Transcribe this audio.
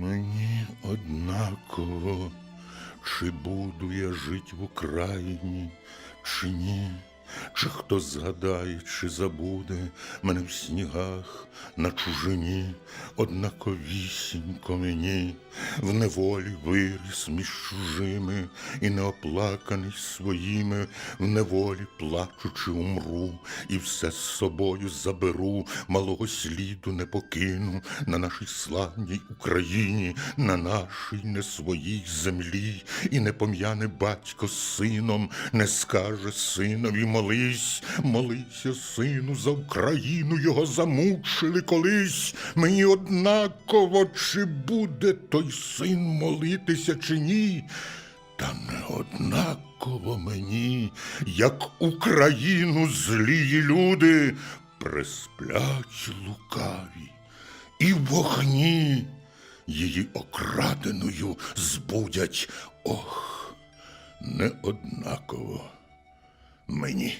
Мені однаково, чи буду я жить в Україні, чи ні, чи хто згадає, чи забуде мене в снігах на чужині, однаковісінько мені, в неволі виріс між чужими і неоплаканий своїми, в неволі плачучи умру, і все з собою заберу, малого сліду не покину на нашій славній Україні, на нашій не своїй землі, і не пом'яне батько з сином, не скаже синові молись, молися, сину, за Україну його замучили колись. Мені однаково, чи буде той син молитися, чи ні. Та не однаково мені, як Україну злії люди присплять лукаві, і вогні її окраденою збудять. Ох, не однаково мені.